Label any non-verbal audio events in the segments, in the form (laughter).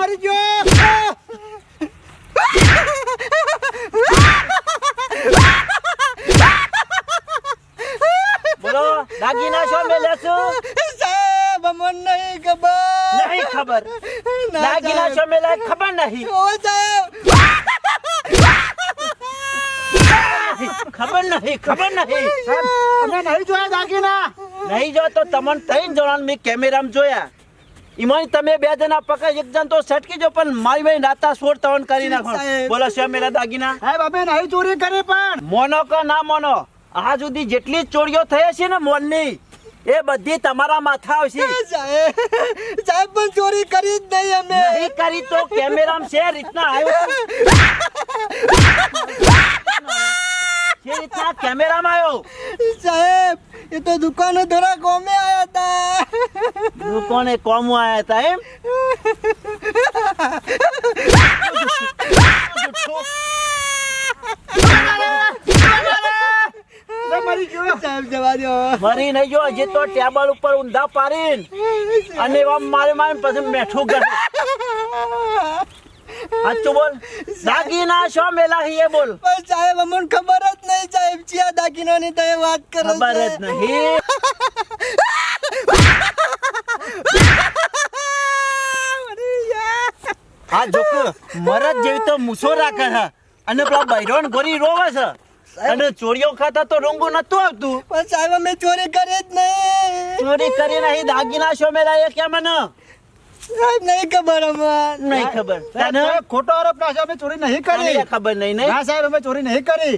મરી ગયો. બોલો દાગીના છું સાહેબ અમને નહીં ખબર. નહીં ખબર. દાગીના સાહેબ. શું મેલ્યા ખબર નહીં. ઓ સાહેબ. ખબર નહીં ખબર નહીં. અમે નહીં જોયા દાગીના. નહીં જો તો તમને ત્રણ જણાને મેં કેમેરામાં જોયા. ઈમાન તમે બે જણા પકડ એક જણ તો સટકી જો પણ મારી ભાઈ નાતા સોર તવન કરી નાખો. બોલો શ્યામ મેલા દાગીના? સાહેબ અમે નહીં ચોરી કરી પણ. મોનો કે ના મોનો આ સુધી જેટલી ચોરીઓ થઈ છે ને મોનની એ બધી તમારા માથા આવશે. સાહેબ સાહેબ પણ ચોરી કરી જ નહીં અમે. નહીં કરી તો કેમેરામાં છે રીતના આવ્યો. (laughs) રીતના કેમેરામાં આવ્યો? સાહેબ એ તો દુકાને ધરા ગોમે આયા હતા લોકોને કોમો આયા હતા એમ? મરી ગયો. સાહેબ જવા દો. નહીં જો હજી તો ટેબલ ઉપર ઊંધા પાડીને. અને એવા મારે મારે પછી મેઠું કરે સાચું બોલ? દાગીના શો મેલા હી એ બોલ? પણ સાહેબ અમને ખબર જ નહીં સાહેબ ચિયા દાગીનાની તમે વાત કરો ખબર જ. નહીં. આ જોક મરદ જેવી તો મૂછો રાખે છે. અને પેલા બૈરોન ગોરી રોવે છે. અને ચોરીઓ ખાતા તો રોંગું નતું આવતું. પણ સાહેબ અમે ચોરી કરી જ નહીં. ચોરી કરી નહીં. દાગીના શો મેલા એ કેમ મને? સાહેબ નહીં ખબર અમને નહીં ખબર. તને ખોટો આરોપ ના અમે ચોરી નહીં કરી. ખબર નહીં નહીં? ના સાહેબ અમે ચોરી નહીં કરી.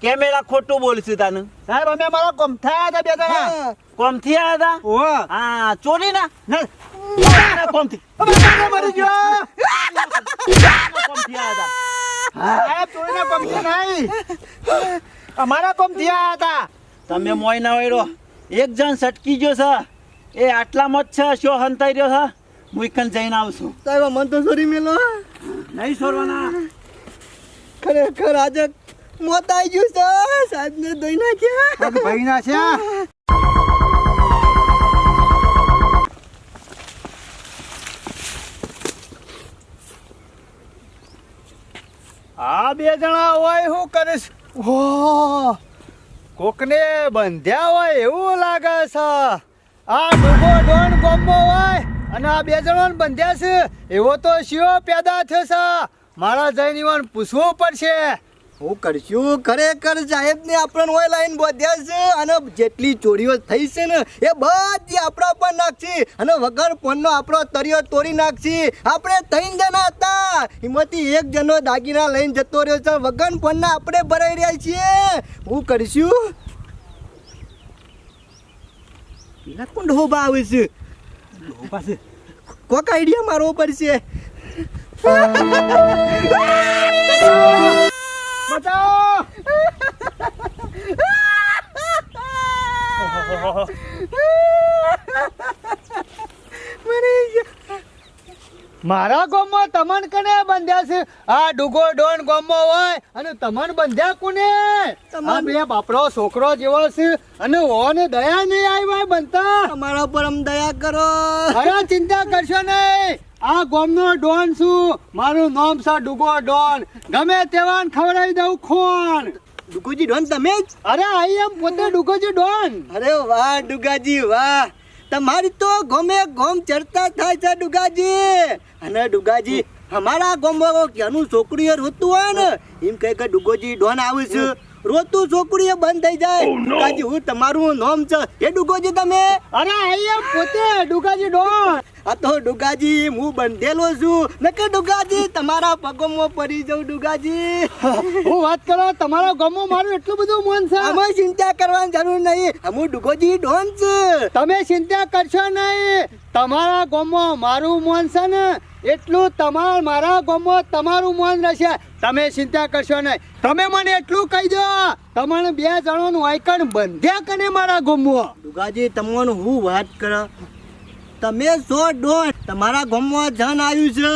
કેમેરા ખોટું બોલશું તને. સાહેબ અમે અમારા કોમ થયા હતા બે જણા. કોમ થયા હતા? ઓ હા ચોરી ના? ના, કોમથી. અમે મરી ગયો. કોમ થયા હતા? સાહેબ કોમથી નહીં. અમારા કોમ થયા હતા. તમે મોય ના હોય એક જણ સટકી ગયો છે. એ આટલામાં જ છે શો હંતાઈ રહ્યો છે? હું એકન જઈને આવશું સાહેબ મન તો સોરી મેલો નહીં છોડવાના ખરેખર આજે મોત આવી ગયું છે સાહેબ ને દઈ નાખ્યા. ભાઈ ના છે આ બે જણા હોય હું કરીશ. ઓ કોકને બંધ્યા હોય એવું લાગે છે. આ ડૂબો ડોન ગોમો હોય. અને આ બે જણા બંધ્યા છે. એવો તો શિયો પેદા થયો છે મારા જઈને ઈવન પૂછવું પડશે. હું કરશું? ખરેખર સાહેબ ને આપણને ઓય લાઈન બોધ્યા છે અને જેટલી ચોરીઓ થઈ છે ને એ બધી આપણા પર નાખશી. અને વગર ફોનનો આપણો તરિયો તોડી નાખશી. આપણે ત્રણ જણા હતા. એમાંથી એક જણો દાગીના લઈને જતો રહ્યો છે. વગર ફોનના આપણે ભરાઈ રહ્યા છીએ. હું કરશું? પેલા કોણ ઢોબા આવે છે. ડોબા છે કોક આઈડિયા મારવો પડશે બચાવો મારા ગામમાં તમન કને બંધ્યા છે? આ ડુગો ડોન ગામમાં હોય અને તમન બંધ્યા કોને? આ બે બાપડો છોકરો જેવો છે અને ઓને દયા નહીં આવી હોય બનતા. અમારા પર અમ દયા કરો. અરે ચિંતા કરશો નહીં. આ ગામનો ડોન છું. મારું નામ છે ડુગો ડોન. ગમે તેવાન ખવડાવી દઉં ખોણ. ડુગોજી ડોન તમે જ? અરે આઈ એમ પોતે ડુગોજી ડોન. અરે વાહ ડુગાજી વાહ. તમારી તો ગમે ગોમ ચર્ચા થાય છે ડુગાજી. અને ડુગાજી, અમારા ગોમમાં ક્યાંનું છોકરીએ રોતું હોય ને, એમ કહે કે ડુગોજી ડોન આવે છે રોતું છોકરી બંધ થઈ જાય. ડુગાજી હું તમારું નામ છે. એ ડુગોજી તમે? અરે અહીંયા પોતે ડુગાજી ડોન. આ તો ડુગાજી હું બંધેલો છું. નકે ડુગાજી તમારા પગોમાં પડી જાઉં ડુગાજી. હું વાત કરો તમારા ગમો મારું એટલું બધું મન છે. અમે ચિંતા કરવાની જરૂર નહીં. હું ડુગોજી ડોન છું. તમે ચિંતા કરશો નહીં. તમારા ગામમાં મારું મન છે ને એટલું તમારા મારા ગામમાં તમારું મન રહેશે. તમે ચિંતા કરશો નહીં. તમે મને એટલું કહી દો તમને બે જણાનું આઈકણ બંધ્યા કને મારા ગામમાં? દુગાજી તમને હું વાત કરો? તમે સો ડોન તમારા ગામમાં જન આવ્યું છે.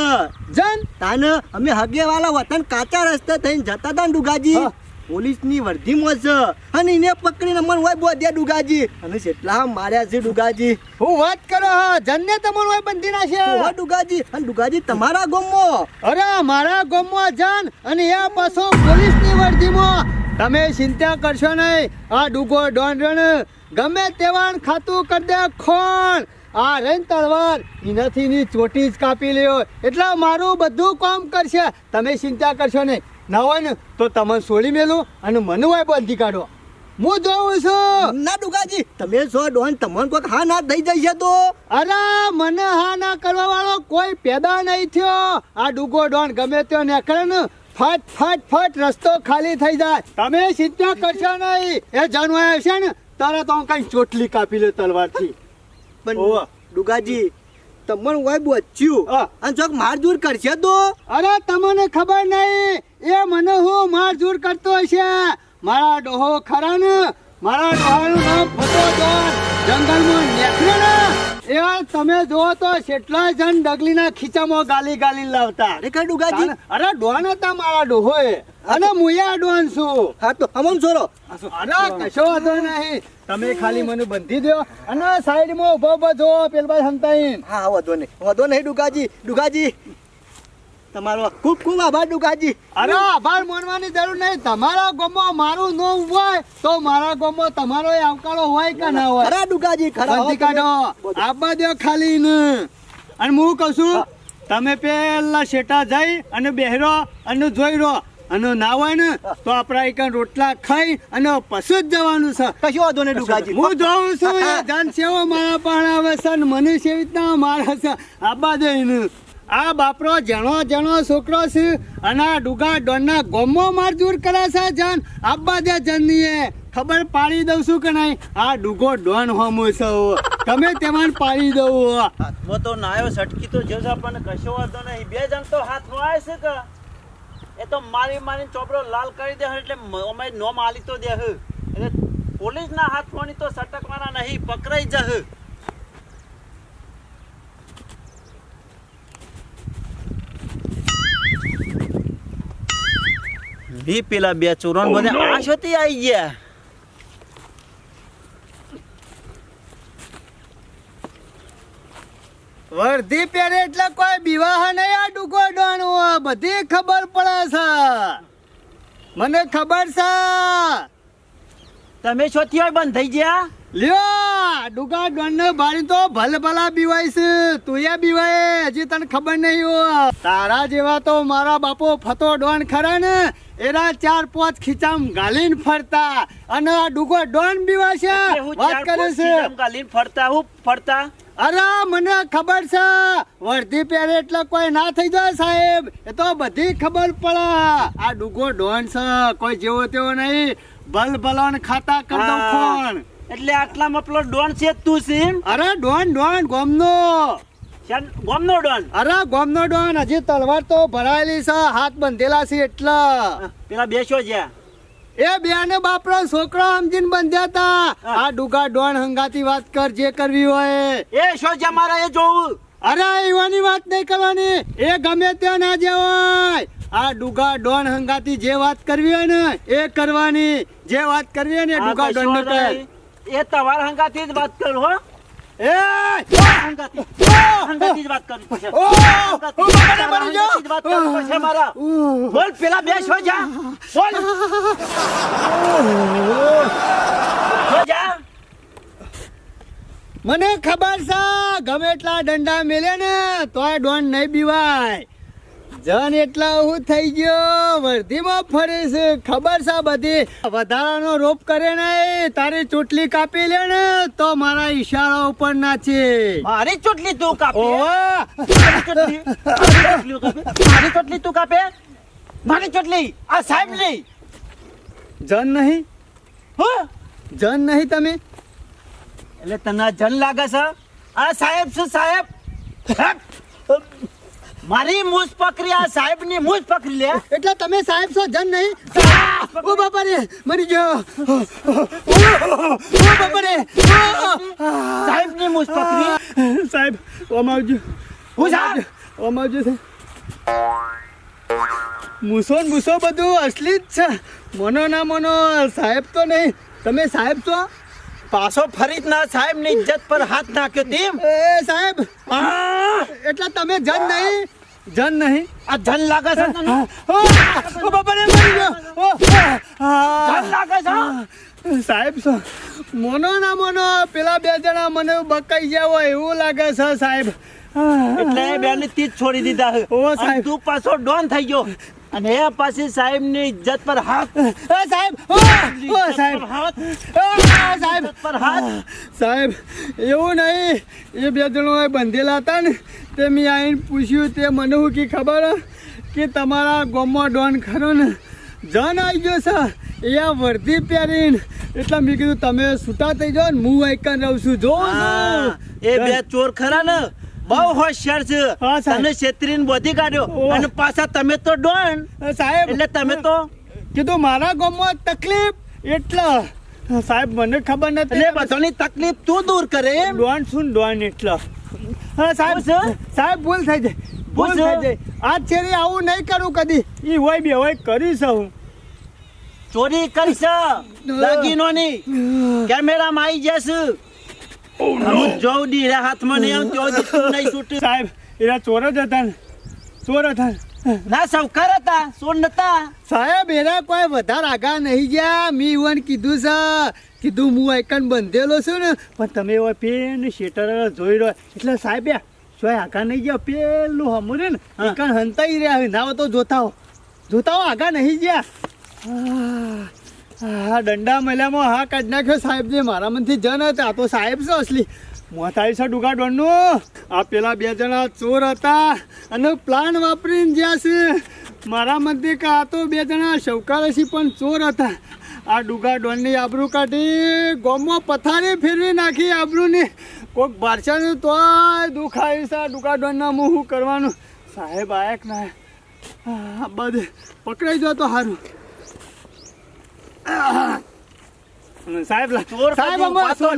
જન? તાને અમે હગે વાળા વતન કાચા રસ્તે થઈને જતા હતા ને ડુગાજી પોલીસની વર્ધીમાં છે અને એને પકડીને મને હોય બોધ્યા ડુગાજી. અને જેટલા માર્યા છે ડુગાજી. હું વાત કરો જનને તમારું હોય બંધી છે નાખ્યા ડુગાજી. અને ડુગાજી તમારા ગોમો. અરે મારા ગોમો જાન. અને એ પાછો પોલીસની વર્દીમાં તમે ચિંતા કરશો નહીં. આ ડુગો ડોન ગમે તેવાન ખાતું કરી દે ખોણ. આ રેન તલવાર એનાથી ની ચોટી જ કાપી લ્યો. એટલે મારું બધું કામ કરશે. તમે ચિંતા કરશો નહીં. ના હોય ને તો તમે છોડી મેલું અને મને હોય બંધી કાઢો. હું જોઉં છું. ના દુકાજી તમે છો ડોન તમને કોઈક હા ના થઈ જશે તો? અરે મને હા ના કરવા વાળો કોઈ પેદા નહીં થયો. આ ડુગો ડોન ગમે તે નીકળે ને ફટ ફટ ફટ રસ્તો ખાલી થઈ જાય. તમે ચિંતા કરશો નહીં. એ જાણવા હશે ને તારે તો કઈ ચોટલી કાપી લે તલવારથી. પણ. ડુગાજી તમને હોય બોચ્યું. અને ચોક મારઝૂર કરશે તો? અરે તમને ખબર નહીં. એ મને હું માર જૂર કરતો હશે. મારા ડોહો ખરા ને? મારા ડોહાનું નામ ફોટો જંગલમાં નીકળે ને? એ તમે જો તો કેટલા જણ ડગલીના ખીચામાં ગાલી ગાલી લાવતા. ખરેખર ડુગાજી? અરે ડોન હતા મારા ડોહોએ અને મુયા ડોન છું. હા તો અમન છોરો. અરે કશો વાંધો નહીં. તમે ખાલી મને બંધી દો અને સાઈડમાં ઊભો ઊભો જો પેલભાઈ હંતાઈન. હા વધો નહીં. વધો નહીં ડુગાજી ડુગાજી. તમારો ખૂબ ખૂબ આભાર ડુગાજી અરે આભાર માનવાની જરૂર નહીં. તમારા ગામમાં મારું ન હોય તો મારા ગામમાં તમારો એ આવકારો હોય કે ના હોય? ખરા ડુગાજી ખરા. કાઢો. આબા દો ખાલી ને. અને હું કહું છું તમે પેલા શેટા જઈ અને બેહરો અને જોઈ રહો અને ના હોય ને તો આપણા એક રોટલા ખાઈ અને પછી જ જવાનું છે. કશું વાંધો નહીં ડુગાજી હું જોઉં છું જાન સેવો મારા પણ આવે છે મને સેવી રીતના મારા છે. આબા દઈને આ બાપરો જણો જણો છોકરો છે અને આ ડુગા ડોનના ગોમો મારજૂર કરે છે જન. આબા દે જનનીએ ખબર પાડી દઉં છું કે નહીં? આ ડુગો ડોન હોમો છે તમે તેમાં પાડી દઉં. હાથમાં તો નાયો સટકી તો જશે પણ કશો વાંધો નહીં. બે જણ તો હાથમાં આવે છે કે? એ તો મારી મારી ચોપડો લાલ કરી દે એટલે અમે નોમ આલી તો દે એટલે પોલીસના ફોની તો સટકવાના નહીં, પકડાઈ જશે બી પેલા બે ચોરોન આ આશોથી આવી ગયા. વર્ધી પહેરે એટલે કોઈ વિવાહ નહીં આ ડુકો ડોણું બધી ખબર પડે છે. મને ખબર છે. તમે છોથી હોય બંધ થઈ ગયા? લ્યો. ડુગા ડોન ભાડી તો ભલ ભલા બીવાય છે. બીવાય હજી તને ખબર નહીં હો તારા જેવા તો મારા બાપો ફતો ડોન ખરા ને? એરા ચાર પાંચ ખીચામ ગાલીન ફરતા. અને આ ડુગો ડોન બીવા છે. એટલે હું વાત કરે છે. ગાલીન ફરતા હું ફરતા? અરે મને ખબર છે. વર્ધી પહેરે એટલે કોઈ ના થઈ જાય સાહેબ. એ તો બધી ખબર પડે. આ ડુગો ડોન છે. કોઈ જેવો તેવો નહીં. ભલ ભલોન ખાતા કરતો ફોન. એટલે આટલામાં પેલો ડોન છે તું સીમ? અરે ડોન ડોન ગોમનો. ગોમનો ડોન? અરે ગોમનો ડોન હજી તલવાર તો ભરાયેલી છે હાથ બંધેલા છે એટલા. પેલા બેસો જ્યાં એ બેને બાપરો છોકરો સમજીને બંધ્યા હતા આ ડુગા ડોન હંગાતી વાત કર જે કરવી હોય. એ શો છે મારા એ જોવું? અરે એવાની વાત નહીં કરવાની. એ ગમે ત્યાં ના જવાય. આ ડુગા ડોન હંગાતી જે વાત કરવી હોય ને એ કરવાની. જે વાત કરવી હોય ને ડુગા ડોન ને. એ તમારા હંગાથી જ વાત કરું હો. એ! હંગાથી. હંગાથી જ વાત કરું છે હંગાથી. ઓ, બાબાને તમારા મરી જાઓ! હંગાથી જ વાત કરું છે મારા. બોલ પેલા બે શો જા. બોલ. જા. મને ખબર છે ગમે એટલા દંડા મેલે ને તોય ડોન નહીં બીવાય. જન એટલા હું થઈ ગયો વર્ધીમાં ફરે છે ખબર છે બધી? વધારાનો રોપ કરે નહીં તારી ચોટલી કાપી લે ને તો મારા ઈશારા ઉપર નાચે. મારી ચોટલી તું કાપે? ઓવા મારી ચોટલી? તું કાપે? મારી ચોટલી તું કાપે? મારી ચોટલી? આ સાહેબ લઈ જન નહીં? હો? જન નહીં તમે? એટલે તને જન લાગે છે? આ સાહેબ શું સાહેબ. મારી મૂછ પકડી આ સાહેબની મૂછ પકડી લે. એટલે તમે સાહેબ છો જન નહીં. ઓ બાપા રે મરી ગયો. ઓ બાપા રે સાહેબની મૂછ પકડી. સાહેબ ઓમ આવજો. હું સાહેબ? ઓમ આવજો. છે મૂસો મૂસો બધું અસલી જ છે. મનો ના મનો સાહેબ તો નહીં. તમે સાહેબ છો? પાછો ફરી ના સાહેબની ઇજ્જત પર હાથ નાખ્યો તેમ એ સાહેબ એટલે તમે જન નહીં. જન નહીં. આ જન લાગે છે તને? ઓ, બાપા રે મરી ગયો ઓ, જન લાગે છે? સાહેબ મોનો ના મોનો પેલા બે જણા મને બકાઈ ગયા હોય એવું લાગે છે સાહેબ. એટલે બેને તીજ છોડી દીધા ઓ, સાહેબ. તું પાછો ડોન થઈ ગયો. અને એ પછી સાહેબની ઇજ્જત પર હાથ. સાહેબ! સાહેબ! હાથ. સાહેબ! પર હાથ. સાહેબ એવું નહીં. એ બે જણો બંધેલા હતા ને તે મેં આવીને પૂછ્યું તે મને શું કી ખબર? કે તમારા ગોમમાં ડોન ખરો ને? જન આવી ગયો સર એ આ વર્ધી પહેરીને. એટલે મેં કીધું તમે છૂટા થઈ જાઓ ને હું એકન રહું છું. જો એ બે ચોર ખરા ને. બહુ હોશિયાર છે. તને છેતરીને બોધી કાઢ્યો. અને પાછા તમે તો ડોન. સાહેબ. એટલે તમે તો કીધું મારા ગામમાં તકલીફ એટલે સાહેબ મને ખબર એટલે નથી બધાની તકલીફ તું દૂર કરે એમ. ડોન શું ડોન એટલે. હા સાહેબ સાહેબ ભૂલ થઈ જાય. ભૂલ થઈ જાય. આજ છેરી આવું નહીં કરું કદી. ઈ હોય બે હોય કરીશ હું ચોરી કરીશ છે દાગીનોની. કેમેરામાં આવી જશે હું જોઉં દી રે હાથમાં નહીં આવું ત્યાં સુધી નહીં છૂટે. સાહેબ એના ચોર જ હતા ચોર હતા. ના સૌકાર હતા. સોન નતા. સાહેબ એના કોઈ વધારે આગા નહીં ગયા. મી કીધું છે. કીધું હું આઈકન બંધેલો છું ને. પણ તમે એવા પેન શેટર જોઈ રહ્યો. એટલે સાહેબ શું આગા નહીં ગયા. પેલું હમરે ને. આઈકન હંતાઈ રહ્યા હોય. ના હોય તો જોતા હો જોતા હો આગા નહીં ગયા. આ દંડા મહિલામાં હા કાઢી નાખ્યો સાહેબ જે મારા મનથી જન હતા. આ તો સાહેબ છે અસલી. મોતાળી છે ડુગા ડોનનું. આ પેલા બે જણા ચોર હતા અને પ્લાન વાપરીને જ્યાં છે. મારા મનથી કે તો બે જણા શૌકારસી પણ ચોર હતા. આ ડુગા ડોનની આબરૂ કાઢી ગોમમાં પથારી ફેરવી નાખી આબરૂની. કોઈક બારસાનું તો દુખાયું છે આ ડુગા ડોનના શું કરવાનું. સાહેબ આયક ના? બધે પકડાઈ જો તો સારું સાહેબ સાહેબ અમાર ઉપાતો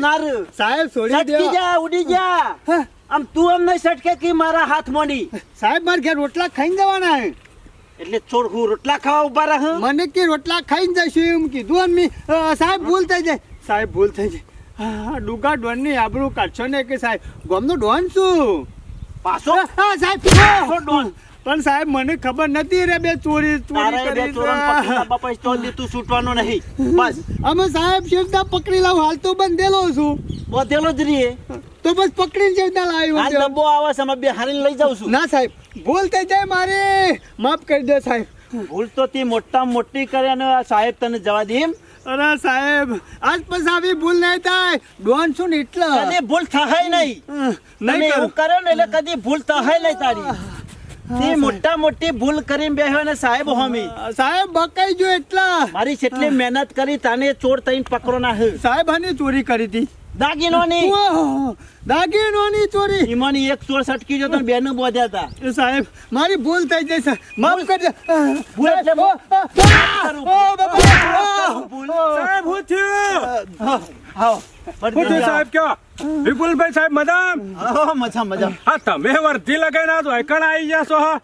સાહેબ છોડી સટકી જા ઉડી જા. આમ તું અમને સટકે કે મારા હાથ મોડી સાહેબ માર ઘેર રોટલા ખાઈને જવાના હે. એટલે છોડ હું રોટલા ખાવા ઊભા રહ મને કે રોટલા ખાઈને જશું એમ કીધું અને મેં. સાહેબ ભૂલ થઈ જાય. સાહેબ ભૂલ થઈ જાય. ડુગા ડોનની આબરૂ કાઢશો ને કે સાહેબ? ગોમનો ડોન શું? પાછો? હા સાહેબ ડોન. પણ સાહેબ મને ખબર નથી રે બે ચોરી ચોરી કરી છે. તો દી તું છૂટવાનો નહીં. બસ. અમે સાહેબ શેવતા પકડી લાવ હાલ તો બંધેલો છું. બંધેલો જ રહીએ. તો બસ પકડીને શેવતા લાવ્યો હાલ ડબ્બો આવે છે અમે બે હારીને લઈ જાઉં છું. ના સાહેબ ભૂલ થઈ જાય મારે. માફ કરી દો સાહેબ. ભૂલ તો તે મોટા મોટી કરે અને સાહેબ તને જવા દે એમ. અરે સાહેબ આજ પછી આવી ભૂલ નહીં થાય. ડોન છું ને એટલે. ભૂલ થાય નહીં. નહીં એવું કરું. કરો ને એટલે કદી ભૂલ થાય નહીં તારી. તે મોટા મોટી ભૂલ કરીને બેહ્યો ને સાહેબ હોમી સાહેબ બકાઈ ગયો એટલા મારી જેટલી મહેનત કરી તને ચોર થઈને પકડો ના હે સાહેબ આની ચોરી કરી હતી દાગીનોની દાગીનોની ચોરી ઈમાંની એક ચોર સટકી જો તો બેનું બોધ્યા હતા એ સાહેબ મારી ભૂલ થઈ જાય સર માફ કરજો ભૂલ એટલે. ઓ, બાપા, ભૂલ. સાહેબ હું થયું હાવ સાહેબ કયો? વિપુલભાઈ સાહેબ મદામ મજા મજા હા તમે વર્ધી લગાઈને આ વાયકણ આવી ગયા છો હા?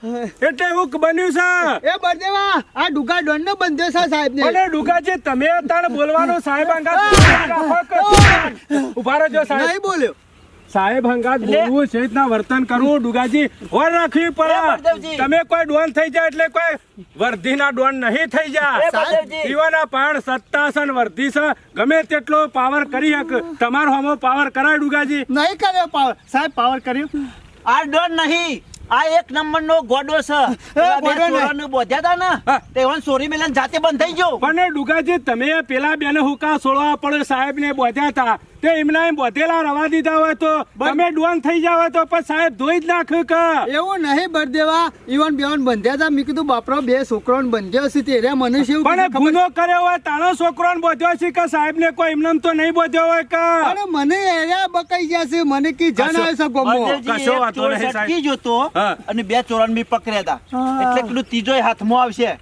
એટલે હું બન્યું છે. એ બળદેવા આ ડુગા ડોન નો બંધ્યો છે સાહેબ ને. અને ડુગાજી તમે તાણ બોલવાનું સાહેબ અંગાત ઊભા રહેજો સાહેબ નહીં બોલ્યો. સાહેબ હંગાત બોલવું છે રીતના વર્તન કરવું ડુગાજી ઓર રાખવી પડે. તમે કોઈ ડોન થઈ જાય એટલે કોઈ વર્ધીના ડોન નહીં થઈ બળદેવજી. પીવાના પાણ સત્તાસન વર્ધી છે. ગમે તેટલો પાવર કરી હક. તમારો હમો પાવર કરાય ડુગાજી. નહીં કર્યો પાવર સાહેબ પાવર કર્યો? આ ડોન નહીં. આ એક નંબર નો ગોડો છે (laughs) બોધ્યા ને. સોરી મિલન જાતે બંધ થઈ ગયો. પણ ડુગાજી તમે પેલા બેને હુકા સોળવા પડે સાહેબ ને બોધ્યા હતા તે એમને એમ બોધેલા રવા દીધા હોય તો તમે ડોન થઈ જાવ તો પણ સાહેબ ધોઈ જ નાખ્યું કે. એવું નહીં બળદેવા ઈવન બેવન બંધ્યા હતા. મેં કીધું બાપરો બે છોકરાઓને બંધ્યો છે તે મનુષ્ય પણ ગુનો કર્યો હોય તારો છોકરો બોધ્યો છે કે સાહેબ ને કોઈ એમને તો નહીં બોધ્યો હોય કે? અરે મને એરિયા બકાઈ ગયા છે. મને કી જાણ આવે છે ગોમો. કશો વાતો નહીં, સાહેબ. જોતો અને બે ચોરણ બી પકડ્યા હતા. એટલે કીધું ત્રીજો હાથમાં આવશે.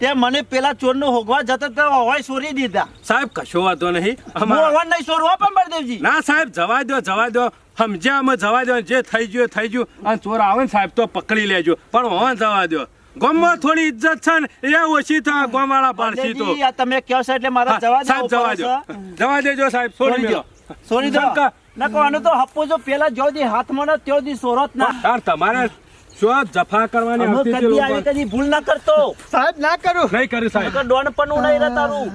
તે મને પેલા ચોરનો હોગવા જતા તો હોય સોરી દીધા. સાહેબ કશો વાંધો નહીં. હું અમારા- નહીં સોરવા પણ બળદેવજી. ના સાહેબ જવા દો જવા દો. સમજ્યા અમે જવા દો. જે થઈ ગયું થઈ ગયું. અને ચોર આવે ને સાહેબ તો પકડી લેજો. પણ હોવા જવા દો. ગોમમાં થોડી ઇજ્જત છે ને એ ઓછી થાય ગોમાળા પારસી તો. તમે કહો છો એટલે મારા જવા દો સાહેબ જવા દો. જવા દેજો સાહેબ છોડી દો. છોડી દો. નકો આનો તો હપ્પો જો પેલા જો દી હાથમાં ન ત્યો દી સોરત ના. તમારે શું જફા કરવાની આવતી હતી કદી આવી લોકો? કદી ભૂલ ના કરતો. સાહેબ ના કરું. નહીં કરી સાહેબ. તો ડોન પણ ઉડાઈ નહીં તારું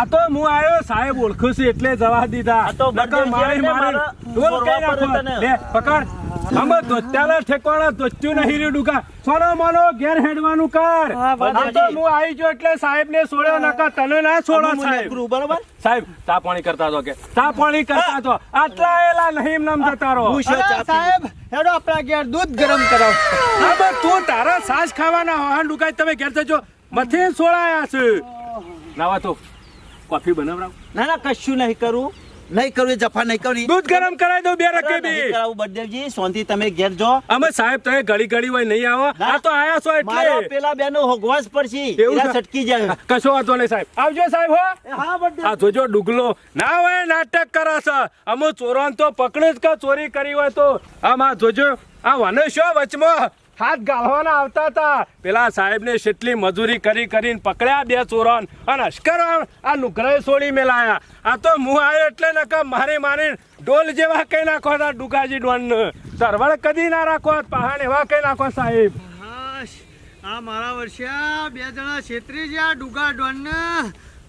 આ તો હું આવ્યો સાહેબ ઓળખું છું એટલે જવા દીધા. આ તો મારી મારી. લે, પકડ. અમે નહીં સોનો મોનો ઘેર હેડવાનું કર. આ તો હું આવી ગયો એટલે સાહેબ છોડ્યો નકર તને ના છોડો સાહેબ. બરોબર? સાહેબ ચા પાણી કરતા તો કે. ચા પાણી કરતા તો. આટલા એલા નહીં નામ જતા રહો. હું શું અરે ચા પીવું? સાહેબ હેડો આપણા ઘેર દૂધ ગરમ કરો. હા તું તારા સાસ ખાવાના વાહન ડુકાઈ તમે ઘેર જજો મથે સોળાયા છે. નાવા તો કોફી બનાવરાવ. ના ના કશું નહીં કરું. નહીં કરું જફા નહીં કરવી દૂધ ગરમ કરાવી દો બે રકે બી કરાવું બળદેવજી શાંતિ તમે ઘેર જો. અમે સાહેબ તમે ઘડી ઘડી હોય નહીં આવો. આ તો આયા છો મારો એટલે પેલા બેનો હોગવાસ પડશે. એવું એના છટકી જાય. કશો વાતો નહીં સાહેબ. આવજો સાહેબ હો. હા બળદેવ આ જોજો ડુગલો. ના હોય નાટક કરે છે. અમુ ચોરોન તો પકડે જ કે ચોરી કરી હોય તો. આમ આ જોજો. આ વાનો શો વચમાં? હાથ ગાળવાના આવતા હતા. પેલા સાહેબ ને કેટલી મજૂરી કરી કરીને પકડ્યા બે ચોરોન અને અશ્કર આ લુગરાએ છોડી મેલાયા. આ તો હું આવ્યો એટલે નકા મારી મારી ડોલ જેવા કઈ નાખો હતા ડુકાજી ડોન. સરવળ કદી ના રાખો, પહાણ એવા કઈ નાખો સાહેબ. આ મારા વર્ષે બે જણા છેતરી જ્યાં ડુગા ડોનને.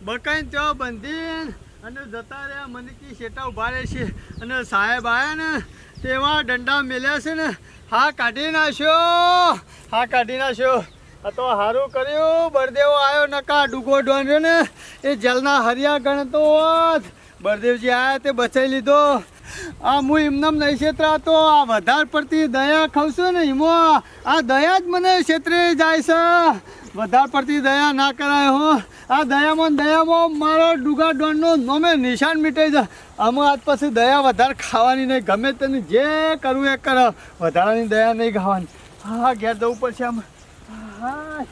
બકાઈ ત્યાં બંધી અને જતા રહ્યા મનકી શેટા ઊભા રહે છે અને સાહેબ આયા ને તેવા દંડા મેલ્યા છે ને, હા કાઢી નાખ્યો, હા કાઢી નાખ્યો. આ તો સારું કર્યું, બળદેવ આવ્યો નકા ડૂગો ડોન્યો ને, એ જેલના હરિયા ગણતો બળદેવજી આવ્યા તે બચાવી લીધો. આ હું એમનામ નહીં છેતરાતો આ વધારે પડતી દયા ખાઉં છું ને એમાં. આ દયા જ મને છેતરે જાય છે. વધારે પડતી દયા ના કરાય હો. આ દયામાં દયામાં મારો ડુગા ડોનનો નોમે નિશાન મીટાઈ જાય આમાં આજ પછી દયા વધારે ખાવાની નહીં. ગમે તેને જે કરવું એ કરો. વધારાની દયા નહીં ખાવાની. હા, ઘેર જવું પડશે આમ. હા.